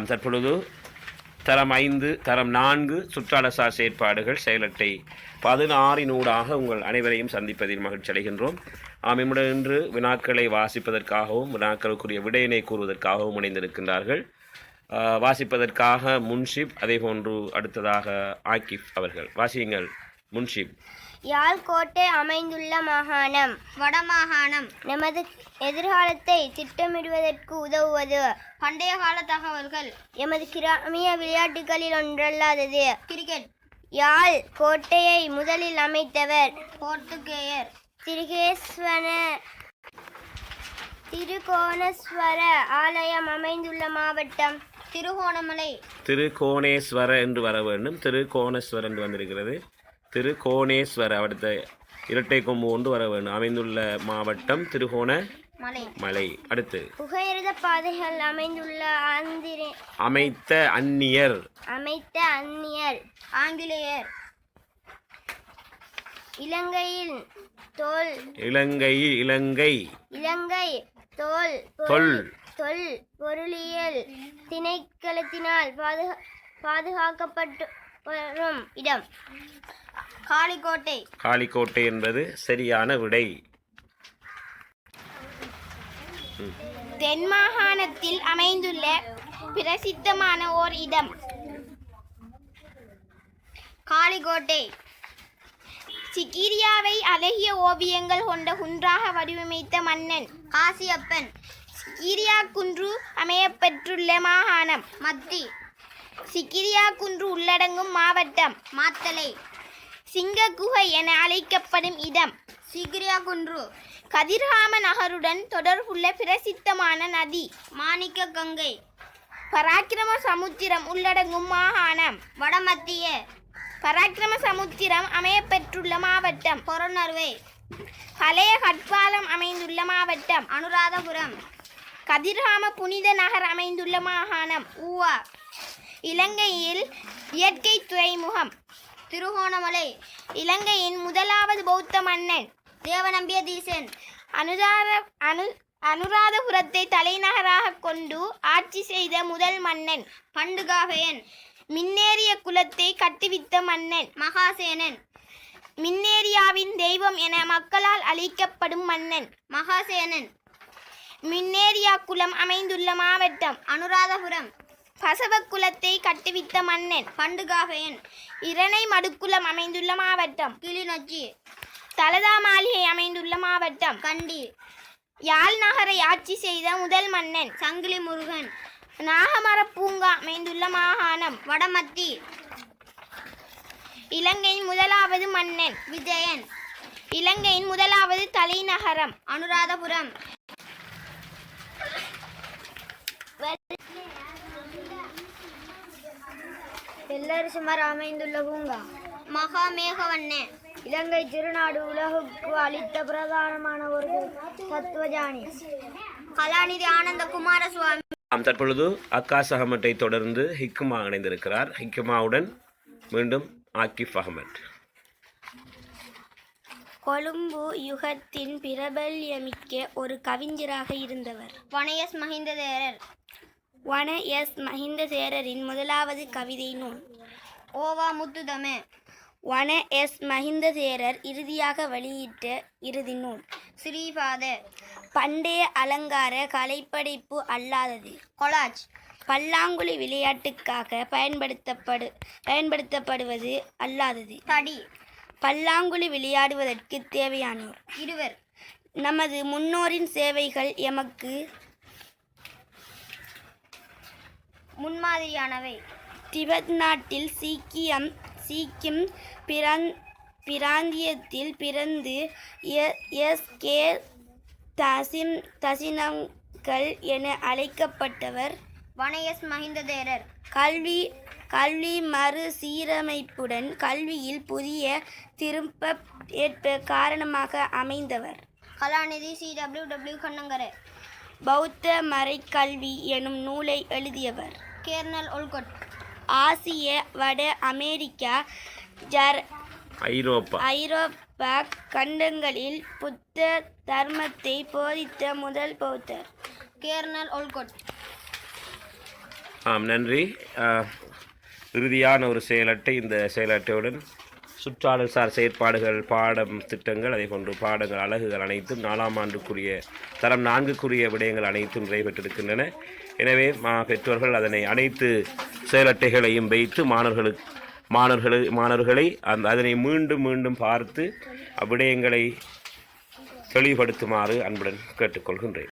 நாம் தற்பொழுது தரம் ஐந்து தரம் நான்கு சுற்றாலசார் செயற்பாடுகள் செயலட்டை பதினாறினூடாக உங்கள் அனைவரையும் சந்திப்பதில் மகிழ்ச்சி அடைகின்றோம். ஆம் இம்முடன் இன்று வினாக்களை வாசிப்பதற்காகவும் வினாக்களுக்குரிய விடையினை கூறுவதற்காகவும் இணைந்திருக்கின்றார்கள். வாசிப்பதற்காக முன்ஷிப் அதேபோன்று அடுத்ததாக ஆக்கிப் அவர்கள். வாசியுங்கள். முன்ஷிப் யாழ் கோட்டை அமைந்துள்ள மாகாணம். வடமாகாணம். நமது எதிர்காலத்தை திட்டமிடுவதற்கு உதவுவது பண்டைய கால தகவல்கள். எமது கிராமிய விளையாட்டுகளில் ஒன்றல்லாதது. கிரிக்கெட். யாழ் கோட்டையை முதலில் அமைத்தவர் போர்த்துகேயர். திருகேஸ்வர திருகோணேஸ்வர ஆலயம் அமைந்துள்ள மாவட்டம். திருகோணமலை. திருகோணேஸ்வர என்று வர வேண்டும். திருகோணேஸ்வர் என்று வந்திருக்கிறது. திருகோணேஸ்வர அடுத்த இரட்டை கொம்பு ஒன்று வர வேண்டும் அமைந்துள்ள மாவட்டம் திருகோண மலை. மலை. அடுத்து. புகையிரத பாதைகள் அமைந்துள்ள ஆந்திர அமைத்த அந்நியர். அமைத்த அந்நியர். ஆங்கிலேயர். இலங்கையில் தோல். இலங்கை இலங்கை. இலங்கை தோல். தொல். தொல். பொருளியல் திணைக்களத்தினால் பாதுகா பாதுகாக்கப்பட்டு வரும். இடம். காளிக்கோட்டை. காளிக்கோட்டை என்பது சரியான விடை. தென் மாகாணத்தில் அமைந்துள்ள பிரசித்தமான ஓர் இடம். காளிக்கோட்டை. சிகிரியாவை அழகிய ஓவியங்கள் கொண்ட குன்றாக வடிவமைத்த மன்னன் காசியப்பன். சிகிரியா குன்று அமையப்பெற்றுள்ள மாகாணம் மத்தி. சிக்கிரியா குன்று உள்ளடங்கும் மாவட்டம் மாத்தலை சிங்க குகை என அழைக்கப்படும் இடம். சிகிரியா குன்று கதிர்காம நகருடன் தொடர்புள்ள பிரசித்தமான நதி மாணிக்க கங்கை. பராக்கிரம சமுத்திரம் உள்ளடங்கும் மாகாணம் வடமத்திய. பராக்கிரம சமுத்திரம் அமையப்பெற்றுள்ள மாவட்டம் பொறநர்வே பழைய கட்பாலம் அமைந்துள்ள மாவட்டம் அனுராதபுரம். கதிர்காம புனித நகர் அமைந்துள்ள மாகாணம் ஊவா. இலங்கையில் இயற்கை துறைமுகம் திருகோணமலை. இலங்கையின் முதலாவது பௌத்த மன்னன் தேவநம்பிய தீசன். அனுராத அனு அனுராதபுரத்தை தலைநகராக கொண்டு ஆட்சி செய்த முதல் மன்னன் பண்டுகாகையன் மின்னேறிய குலத்தை கட்டுவித்த மன்னன் மகாசேனன். மின்னேரியாவின் தெய்வம் என மக்களால் அழிக்கப்படும் மன்னன் மகாசேனன். மின்னேரியா குலம் அமைந்துள்ள மாவட்டம் அனுராதபுரம். பசவ குலத்தை கட்டுவித்த மன்னன் பண்டுகாகையன். இரணை மடுக்குளம் அமைந்துள்ள மாவட்டம் கிளிநொச்சி. தலதா மாளிகை அமைந்துள்ள மாவட்டம் கண்டி யாழ் நகரை ஆட்சி செய்த முதல் மன்னன் சங்கிலி முருகன். நாகமர பூங்கா அமைந்துள்ள மாகாணம் வடமத்தி. இலங்கையின் முதலாவது மன்னன் விஜயன். இலங்கையின் முதலாவது தலைநகரம் அனுராதபுரம். வெள்ளரசுமர் அமைந்துள்ள பூங்கா மகாமேகவண்ணே இலங்கை திருநாடு உலகுக்கு அளித்த பிரதானமான ஒரு தத்துவஜானி கலாநிதி ஆனந்த குமாரசுவாமி நாம் தற்பொழுது அக்காஸ் அகமட்டை தொடர்ந்து ஹிக்குமா இணைந்திருக்கிறார். ஹிக்குமாவுடன் மீண்டும் ஆக்கிப் அகமட். கொழும்பு யுகத்தின் பிரபல்யமிக்க ஒரு கவிஞராக இருந்தவர். வனயஸ் மஹிந்த தேரர் வன எஸ் மஹிந்த தேரரின் முதலாவது கவிதை நூல். ஓவா முத்துதமே. வன எஸ் மஹிந்த தேரர் இறுதியாக வெளியிட்ட இறுதி நூல். ஸ்ரீபாத. பண்டைய அலங்கார கலைப்படைப்பு அல்லாதது. கொலாஜ். பல்லாங்குழி விளையாட்டுக்காக பயன்படுத்தப்படு பயன்படுத்தப்படுவது அல்லாதது. தடி பல்லாங்குழி விளையாடுவதற்கு தேவையானோர். இருவர். நமது முன்னோரின் சேவைகள் எமக்கு முன்மாதிரியானவை. திபெத் நாட்டில் சீக்கியம் சீக்கிம் பிரான் பிராந்தியத்தில் பிறந்து எஸ். கே. தசிம் தசினங்கள் என அழைக்கப்பட்டவர். வனயஸ் மஹிந்த தேரர் கல்வி கல்வி மறுசீரமைப்புடன் கல்வியில் புதிய திரும்ப ஏற்ப காரணமாக அமைந்தவர். கலாநிதி சி. டபிள்யூ. டபிள்யூ. கண்ணங்கரை. பௌத்த மறைக்கல்வி எனும் நூலை எழுதியவர். கேர்னல் ஒல்கொட் ஆசிய வட அமெரிக்கா ஜர் ஐரோப்பா ஐரோப்பா கண்டங்களில் புத்த தர்மத்தை போதித்த முதல் பௌத்தர் கேர்னல் ஒல்கொட் ஆம் நன்றி இறுதியான ஒரு செயலட்டை இந்த செயலட்டையுடன் சுற்றாடல் சார் செயற்பாடுகள் பாடம் திட்டங்கள் அதே போன்று பாடங்கள் அழகுகள் அனைத்தும் நாலாம் ஆண்டுக்குரிய தரம் நான்குக்குரிய விடயங்கள் அனைத்தும் நிறைவேற்றிருக்கின்றன எனவே மா பெற்றோர்கள் அதனை அனைத்து செயலட்டைகளையும் வைத்து மாணவர்களுக்கு மாணவர்களு மாணவர்களை அந்த அதனை மீண்டும் மீண்டும் பார்த்து அவ்விடயங்களை தெளிவுபடுத்துமாறு அன்புடன் கேட்டுக்கொள்கின்றேன்.